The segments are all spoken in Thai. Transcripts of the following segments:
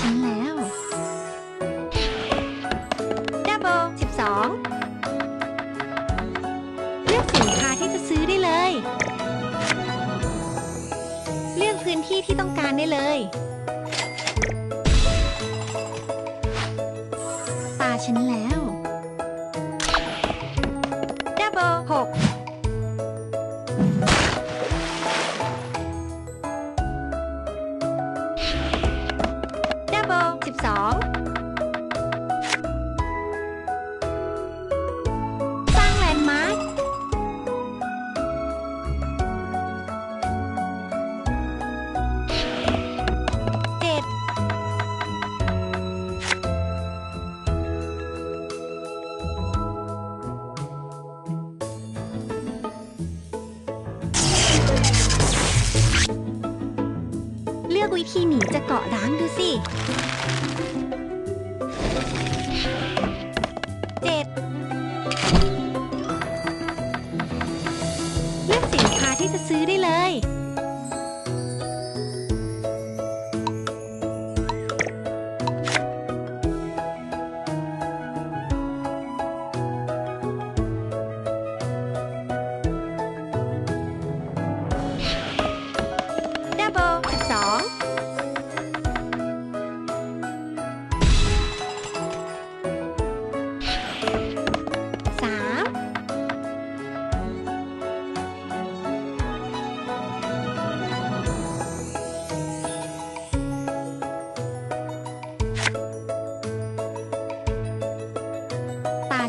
ชิ้นแล้ว ดับเบิลสิบสองเลือกสินค้าที่จะซื้อได้เลย เลือกพื้นที่ที่ต้องการได้เลย Sọ. บุยพี่หมีจะเกาะล้างดูสิเจ็บ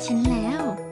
하실래요?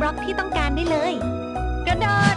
บล็อกที่ต้องการได้เลย กระโดด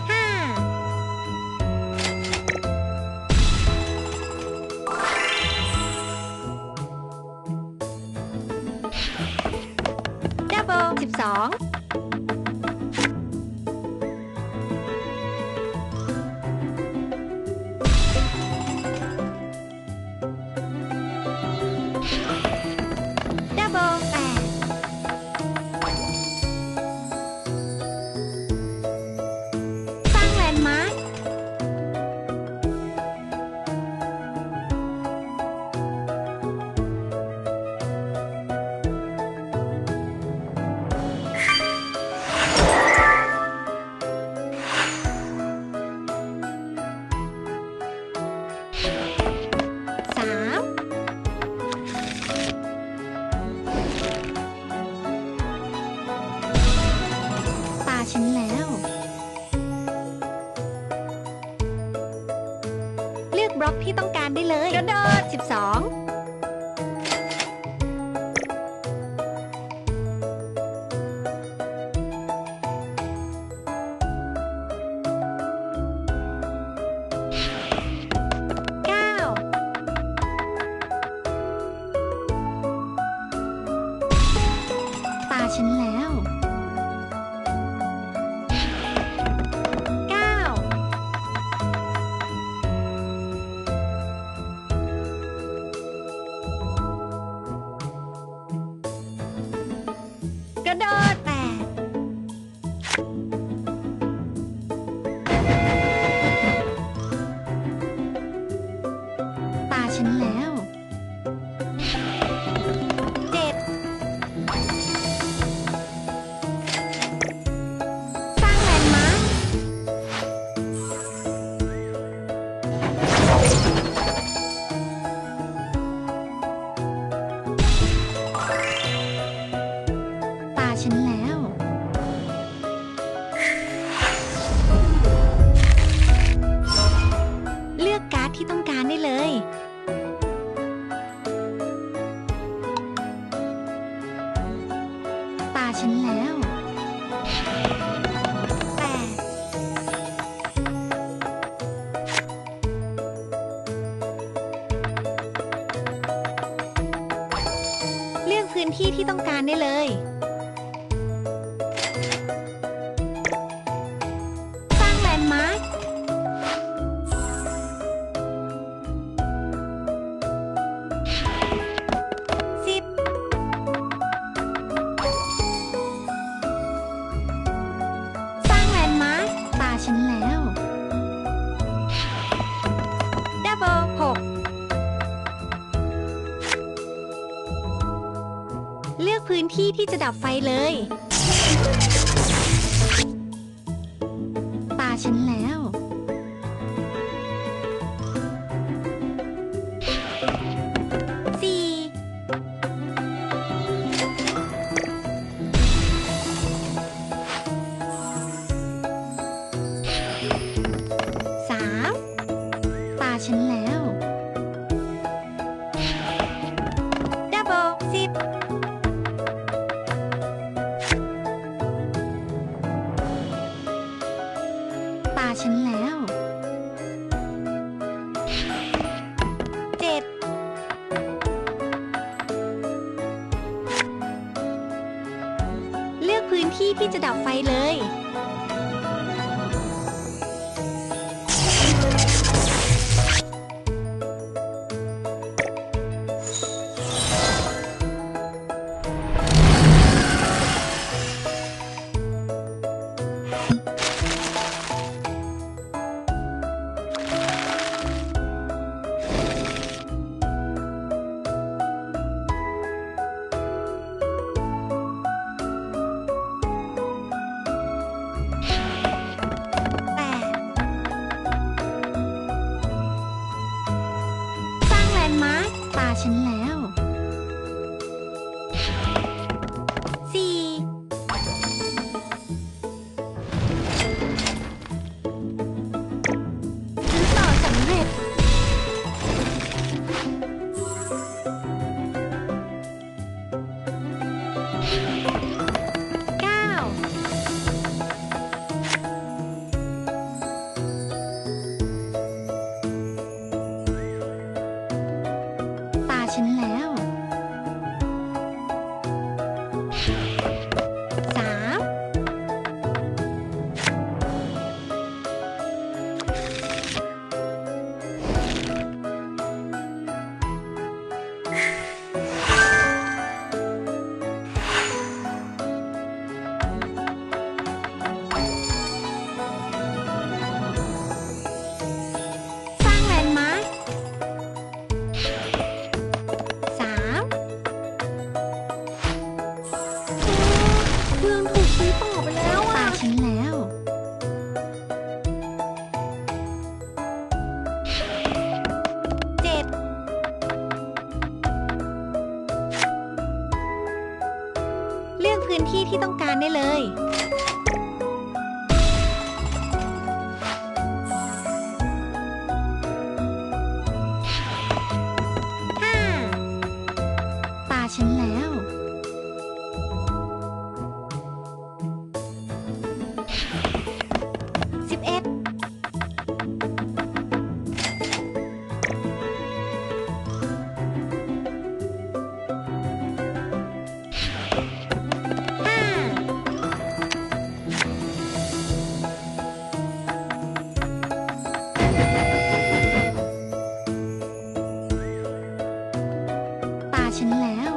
นที่ที่ต้องการได้เลย ที่ที่จะดับไฟเลย พื้นที่ที่จะดับไฟเลย ได้เลย 하실래요?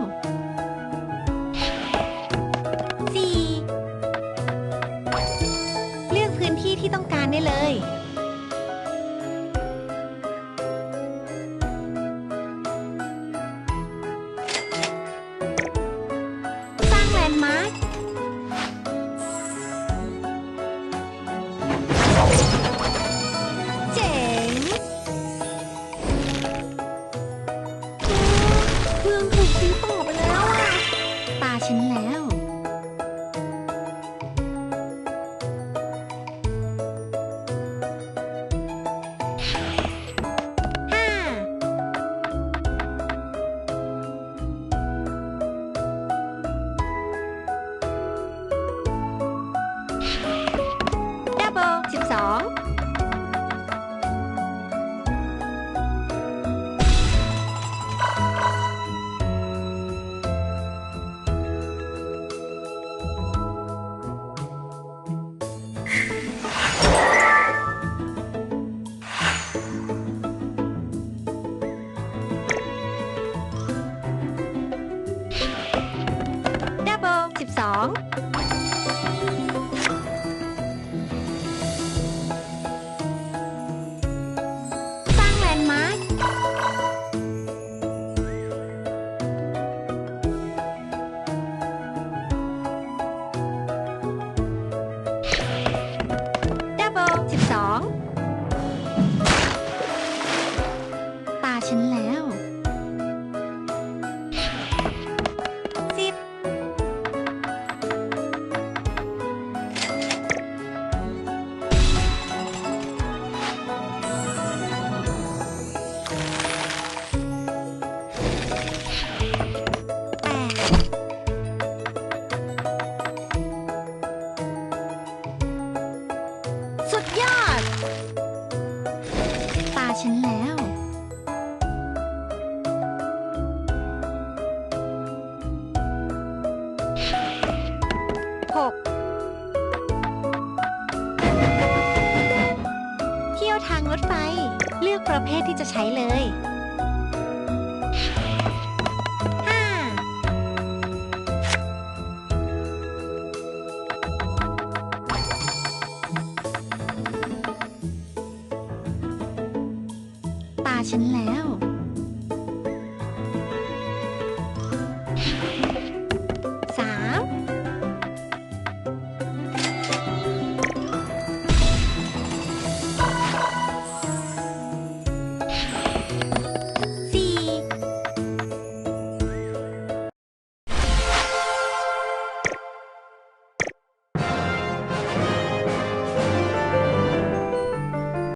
อกประเภทที่จะใช้เลย